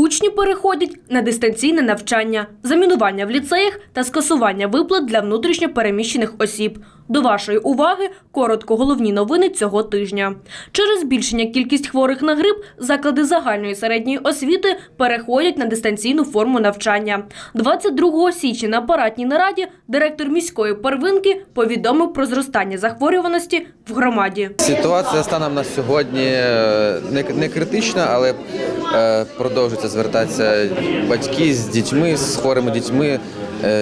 Учні переходять на дистанційне навчання, замінування в ліцеях та скасування виплат для внутрішньо переміщених осіб. До вашої уваги коротко головні новини цього тижня. Через збільшення кількість хворих на грип заклади загальної середньої освіти переходять на дистанційну форму навчання. 22 січня на апаратній нараді директор міської первинки повідомив про зростання захворюваності в громаді. Ситуація станом на сьогодні е, не, критична, але е, продовжуються звертатися батьки з дітьми, з хворими дітьми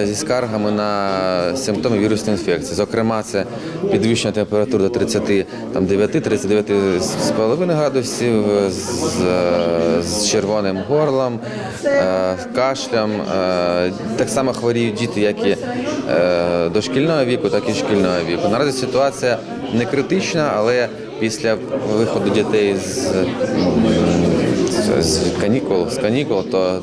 зі скаргами на симптоми вірусної інфекції. Зокрема, це підвищення температури до 39-39,5 градусів з, е, з червоним горлом, е, кашлем. Е, Так само хворіють діти, як і е, дошкільного віку, так і шкільного віку. Наразі ситуація не критична, але після виходу дітей з, з канікул, з канікул, то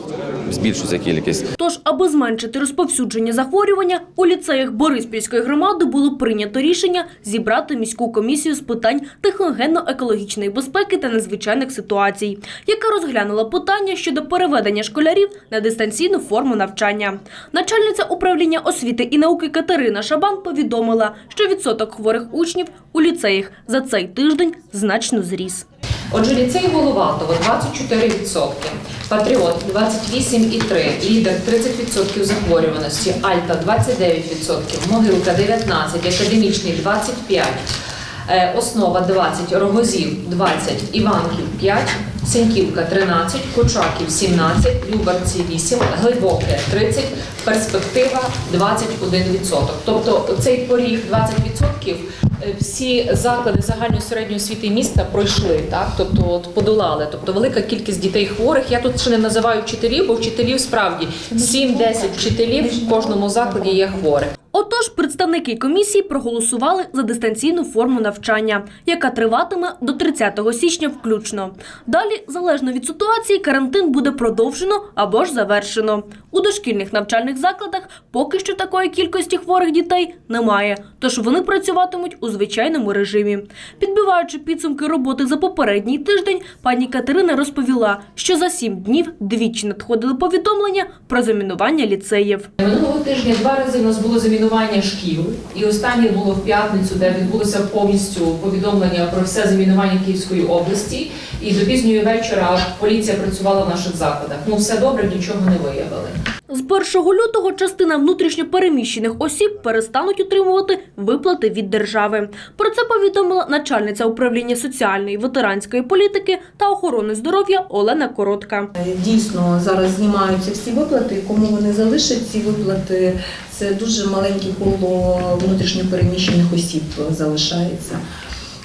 збільшується кількість. Тож, аби зменшити розповсюдження захворювання, у ліцеях Бориспільської громади було прийнято рішення зібрати міську комісію з питань техногенно-екологічної безпеки та надзвичайних ситуацій, яка розглянула питання щодо переведення школярів на дистанційну форму навчання. Начальниця управління освіти і науки Катерина Шабан повідомила, що відсоток хворих учнів у ліцеях за цей тиждень значно зріс. Отже, ліцей Головатово 24%, Патріот 28,3%, Лідер 30% захворюваності, Альта 29%, Могилка 19%, Академічний 25%, е, Основа 20%, Рогозів 20%, Іванків 5%, Сеньківка 13%, Кочаків 17%, Любарці 8%, Глибоке 30%, Перспектива 21%. Тобто цей поріг 20% е, всі заклади загальної середньої освіти міста пройшли, так тобто от подолали. Тобто велика кількість дітей хворих. Я тут ще не називаю вчителів, бо вчителів справді 7-10 вчителів в кожному закладі є хворих. Отож, представники комісії проголосували за дистанційну форму навчання, яка триватиме до 30 січня включно. Далі, залежно від ситуації, карантин буде продовжено або ж завершено. У дошкільних навчальних закладах поки що такої кількості хворих дітей немає, тож вони працюватимуть у звичайному режимі. Підбиваючи підсумки роботи за попередній тиждень, пані Катерина розповіла, що за сім днів двічі надходили повідомлення про замінування ліцеїв. Минулого тижня два рази у нас було замінування шкіл, і останнє було в п'ятницю, де відбулося повністю повідомлення про все замінування Київської області. І до пізньої вечора поліція працювала в наших закладах. Ну все добре, нічого не виявили. З 1 лютого частина внутрішньопереміщених осіб перестануть отримувати виплати від держави. Про це повідомила начальниця управління соціальної ветеранської політики та охорони здоров'я Олена Коротка. Дійсно, зараз знімаються всі виплати. Кому вони залишать ці виплати, це дуже маленьке коло внутрішньопереміщених осіб залишається.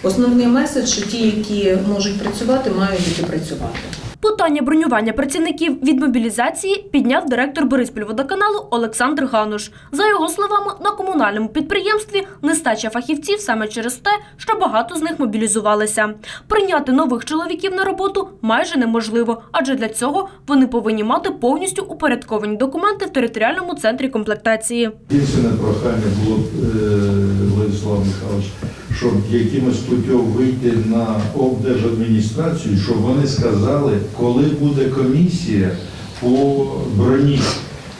Основний меседж, що ті, які можуть працювати, мають іти працювати. Питання бронювання працівників від мобілізації підняв директор Бориспільводоканалу Олександр Гануш. За його словами, на комунальному підприємстві нестача фахівців саме через те, що багато з них мобілізувалися. Прийняти нових чоловіків на роботу майже неможливо, адже для цього вони повинні мати повністю упорядковані документи в територіальному центрі комплектації. Єдине прохання було е, Владислав Михайлович, щоб якимось путем вийти на облдержадміністрацію, щоб вони сказали, коли буде комісія по броні.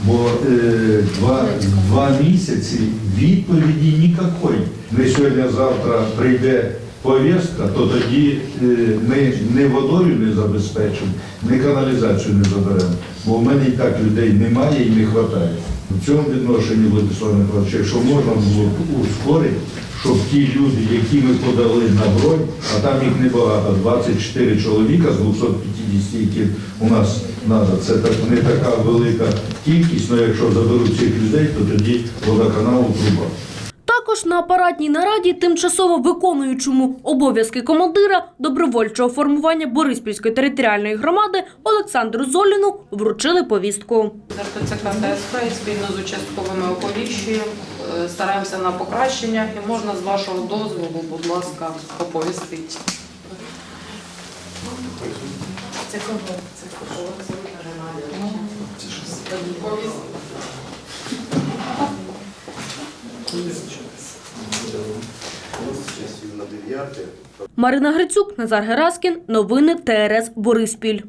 Бо е, два, два місяці відповіді ніякої. Не сьогодні-завтра прийде повістка, то тоді е, ми не водою не забезпечимо, не каналізацію не заберемо. Бо в мене і так людей немає і не вистачає. В цьому відношенні, Владислав Михайлович, якщо можна було ускорити, щоб ті люди, які ми подали на бронь, а там їх небагато, 24 чоловіка з 250, які у нас треба, це так, не така велика кількість, але якщо заберуть цих людей, то тоді водоканалу труба. Також на апаратній нараді тимчасово виконуючому обов'язки командира добровольчого формування Бориспільської територіальної громади Олександру Золіну вручили повістку. РТЦК ТСП і спільно з участковими оповіщуємо, стараємося на покращення і можна з вашого дозволу, будь ласка, оповістити. Це кого? Це кого? Марина Грицюк, Назар Гераскін. Новини ТРС Бориспіль.